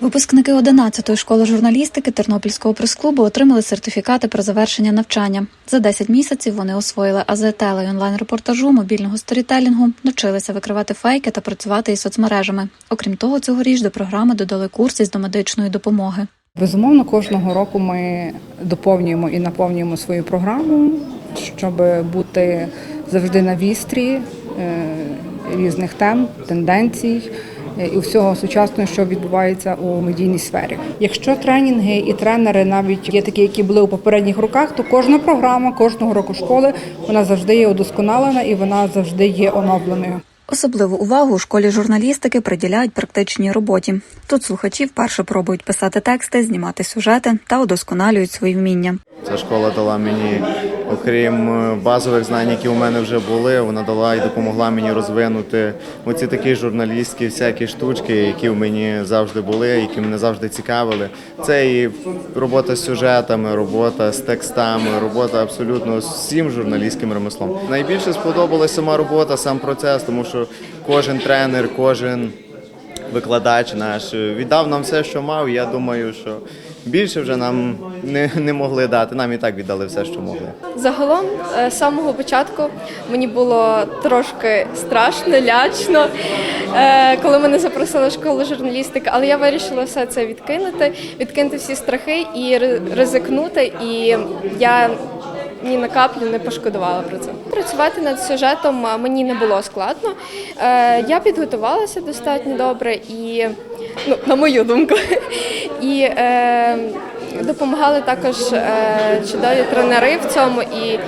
Випускники 11-ї школи журналістики Тернопільського прес-клубу отримали сертифікати про завершення навчання. За 10 місяців вони освоїли АЗ теле онлайн-репортажу, мобільного сторітелінгу, навчилися викривати фейки та працювати із соцмережами. Окрім того, цьогоріч до програми додали курс із домедичної допомоги. Безумовно, кожного року ми доповнюємо і наповнюємо свою програму, щоб бути завжди на вістрі е, різних тем, тенденцій і всього сучасного, що відбувається у медійній сфері. Якщо тренінги і тренери навіть є такі, які були у попередніх роках, то кожна програма кожного року школи вона завжди є удосконалена і вона завжди є оновленою. Особливу увагу у школі журналістики приділяють практичній роботі. Тут слухачі вперше пробують писати тексти, знімати сюжети та удосконалюють свої вміння. Ця школа дала мені, окрім е, базових знань, які у мене вже були, вона дала і допомогла мені розвинути оці такі журналістські всякі штучки, які в мені завжди були, які мене завжди цікавили. Це і робота з сюжетами, робота з текстами, робота абсолютно з всім журналістським ремеслом. Найбільше сподобалась сама робота, сам процес, тому що кожен тренер, кожен викладач наш віддав нам все, що мав. Я думаю, що більше вже нам не, не могли дати. Нам і так віддали все, що могли. Загалом, е, з самого початку мені було трошки страшно, лячно, е, коли мене запросили в школу журналістики, але я вирішила все це відкинути, відкинути всі страхи і ри- ризикнути. І я ні на каплю не пошкодувала про це. Працювати над сюжетом мені не було складно. Е, Я підготувалася достатньо добре і, ну, на мою думку, і е, допомагали також е, чудові тренери в цьому. І е,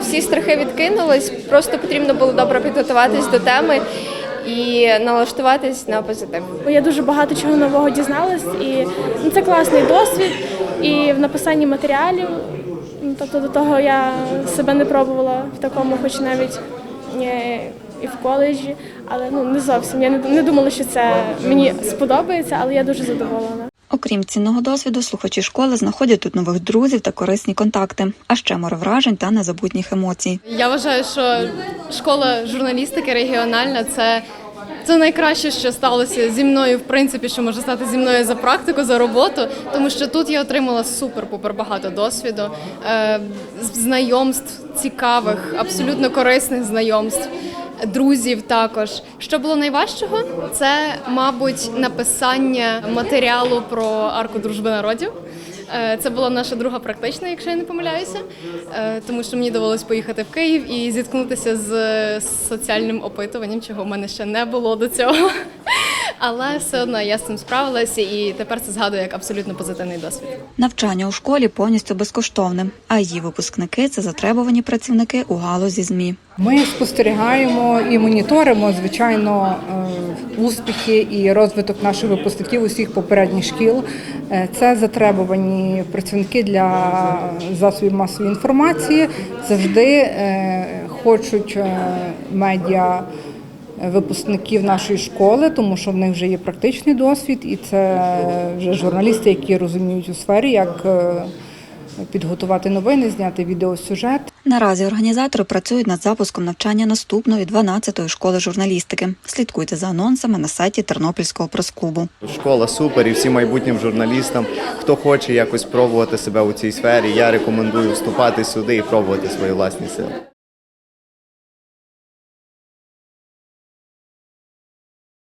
всі страхи відкинулись. Просто потрібно було добре підготуватись до теми і налаштуватись на позитив. Я дуже багато чого нового дізналась, і ну, це класний досвід. І в написанні матеріалів. Тобто до того я себе не пробувала в такому, хоч навіть е, і в коледжі, але ну не зовсім. Я не, не думала, що це мені сподобається, але я дуже задоволена. Окрім цінного досвіду, слухачі школи знаходять тут нових друзів та корисні контакти, а ще море вражень та незабутніх емоцій. Я вважаю, що школа журналістики регіональна це. Це найкраще, що сталося зі мною, в принципі, що може стати зі мною за практику, за роботу, тому що тут я отримала супер-пупер багато досвіду, е, знайомств цікавих, абсолютно корисних знайомств, друзів також. Що було найважчого, це, мабуть, написання матеріалу про арку дружби народів. Е, Це була наша друга практична, якщо я не помиляюся, Е, тому що мені довелось поїхати в Київ і зіткнутися з соціальним опитуванням, чого в мене ще не було до цього. Але все одно я з цим справилася і тепер це згадую як абсолютно позитивний досвід. Навчання у школі повністю безкоштовне, а її випускники це затребувані працівники у галузі змі. Ми спостерігаємо і моніторимо, звичайно, е, успіхи і розвиток наших випускників усіх попередніх шкіл. Е, Це затребувані працівники для засобів масової інформації. Завжди е, хочуть е, медіа випускників нашої школи, тому що в них вже є практичний досвід, і це вже журналісти, які розуміють у сфері, як підготувати новини, зняти відеосюжет. Наразі організатори працюють над запуском навчання наступної 12-ї школи журналістики. Слідкуйте за анонсами на сайті Тернопільського прес-клубу. Школа супер і всім майбутнім журналістам, хто хоче якось пробувати себе у цій сфері, я рекомендую вступати сюди і пробувати свої власні сили.